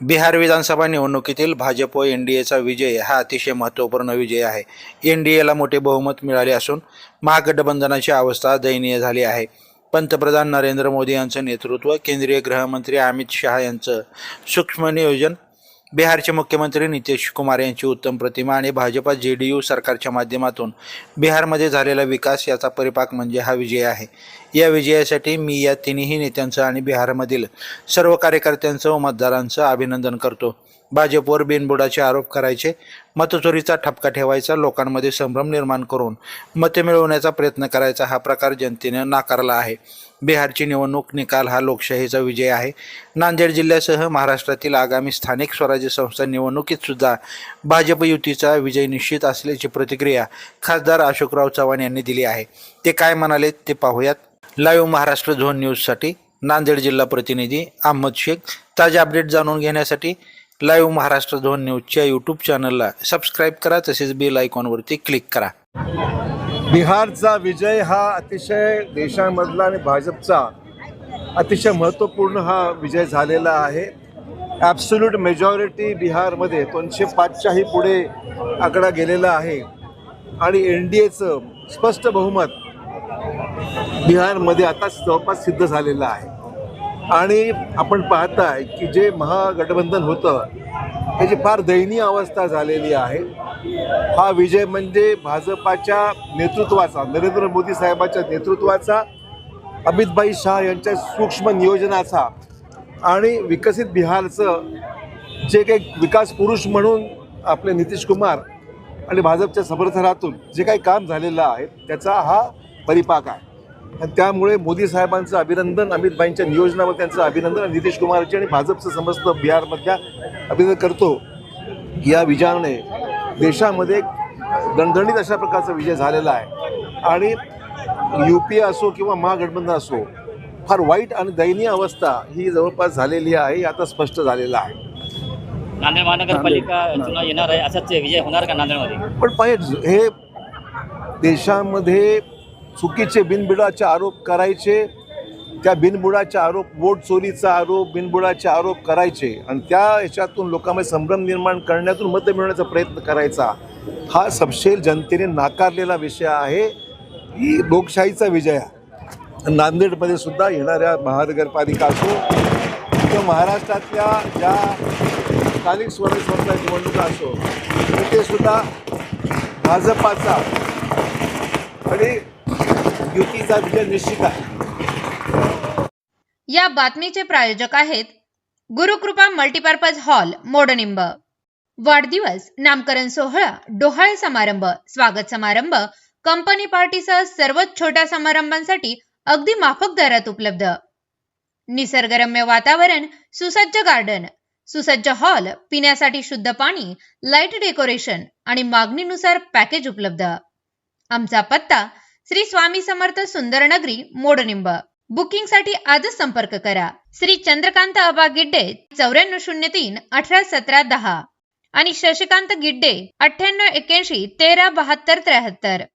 बिहार विधानसभा निवडणुकीतील भाजप व N D एचा विजय हा अतिशय महत्त्वपूर्ण विजय आहे. एन डी एला मोठे बहुमत मिळाले असून महागठबंधनाची अवस्था दयनीय झाली आहे. पंतप्रधान नरेंद्र मोदी यांचं नेतृत्व केंद्रीय गृहमंत्री अमित शहा यांचं सूक्ष्म नियोजन बिहारचे मुख्यमंत्री नितीश कुमार यांची उत्तम प्रतिमा आणि भाजपा जे डी यू सरकारच्या माध्यमातून बिहारमध्ये झालेला विकास याचा परिपाक म्हणजे हा विजय आहे. या विजयासाठी मी या तिन्ही नेत्यांचं आणि बिहारमधील सर्व कार्यकर्त्यांचं व मतदारांचं अभिनंदन करतो. भाजपवर बिनबुडाचे आरोप करायचे मतचोरीचा ठपका ठेवायचा लोकांमध्ये संभ्रम निर्माण करून मते मिळवण्याचा प्रयत्न करायचा हा प्रकार जनतेने नाकारला आहे. बिहारची निवडणूक निकाल हा लोकशाहीचा विजय आहे. नांदेड जिल्ह्यासह महाराष्ट्रातील आगामी स्थानिक स्वराज्य संस्था निवडणुकीत सुद्धा भाजप युतीचा विजय निश्चित असल्याची प्रतिक्रिया खासदार अशोकराव चव्हाण यांनी दिली आहे. ते काय म्हणाले ते पाहूयात. लाईव्ह महाराष्ट्र झोन न्यूजसाठी नांदेड जिल्हा प्रतिनिधी अहमद शेख. ताजे अपडेट जाणून घेण्यासाठी लाईव्ह महाराष्ट्र झोन न्यूजच्या यूट्यूब चॅनलला सबस्क्राईब करा तसेच बेल आयकॉनवरती क्लिक करा. बिहारचा विजय हा अतिशय देशामधला आणि भाजपचा अतिशय महत्त्वपूर्ण हा विजय झालेला आहे. ॲब्सोल्यूट मेजॉरिटी बिहारमध्ये दोनशे पाचच्याही पुढे आकडा गेलेला आहे. आणि एन डी एचं स्पष्ट बहुमत बिहारमध्ये आता जवळपास सिद्ध झालेलं आहे. आणि आपण पाहताय की जे महागठबंधन होतं त्याची फार दयनीय अवस्था झालेली आहे हा विजय म्हणजे भाजपाच्या नेतृत्वाचा नरेंद्र मोदी साहेबाच्या नेतृत्वाचा अमितभाई शाह यांच्या सूक्ष्म नियोजनाचा आणि विकसित बिहारचं जे काही विकास पुरुष म्हणून आपले नितीश कुमार आणि भाजपच्या समर्थनातून जे काही काम झालेलं आहे त्याचा हा परिपाक आहे. आणि त्यामुळे मोदी साहेबांचं अभिनंदन अमितभाईंच्या नियोजनावर त्यांचं अभिनंदन आणि नितीश कुमारचे आणि भाजपचं समस्त बिहारमधल्या अभिनंदन करतो. की या विजयाने देशामध्ये दणदणीत अशा प्रकारचा विजय झालेला आहे. आणि यू पी असो किंवा महागठबंधन असो फार वाईट आणि दयनीय अवस्था ही जवळपास झालेली आहे हे आता स्पष्ट झालेलं आहे. नांदेड महानगरपालिका चुनाव येणार आहे असाच विजय होणार का नांदेडमध्ये? पण पाहिजे हे देशामध्ये चुकीचे बिनबुडाचे आरोप करायचे त्या बिनबुडाचे आरोप वोट चोरीचा आरोप बिनबुडाचे आरोप करायचे आणि त्या ह्याच्यातून लोकांमध्ये संभ्रम निर्माण करण्यातून मतं मिळवण्याचा प्रयत्न करायचा. हा सपशेल जनतेने नाकारलेला विषय आहे. ही लोकशाहीचा विजय आहे. नांदेडमध्ये सुद्धा येणाऱ्या महानगरपालिका असो किंवा महाराष्ट्रातल्या ज्या स्थानिक स्वराज्य संस्था निवडणुका असो तिथे सुद्धा भाजपाचा आणि युतीचा विजय निश्चित आहे. या बातमीचे प्रायोजक आहेत गुरुकृपा मल्टीपर्पज हॉल मोडनिंब. वाढदिवस नामकरण सोहळा डोहाळे समारंभ स्वागत समारंभ कंपनी पार्टीसह सर्वच छोट्या समारंभांसाठी अगदी माफक दरात उपलब्ध. निसर्गरम्य वातावरण सुसज्ज गार्डन सुसज्ज हॉल पिण्यासाठी शुद्ध पाणी लाइट डेकोरेशन आणि मागणीनुसार पॅकेज उपलब्ध. आमचा पत्ता श्री स्वामी समर्थ सुंदर नगरी मोडनिंब. बुकिंगसाठी आजच संपर्क करा. श्री चंद्रकांत अबा गिड्डे चौऱ्याण्णव शून्य तीन अठरा सतरा दहा. आणि शशिकांत गिड्डे अठ्ठ्याण्णव एक्याऐंशी तेरा बहात्तर त्र्याहत्तर.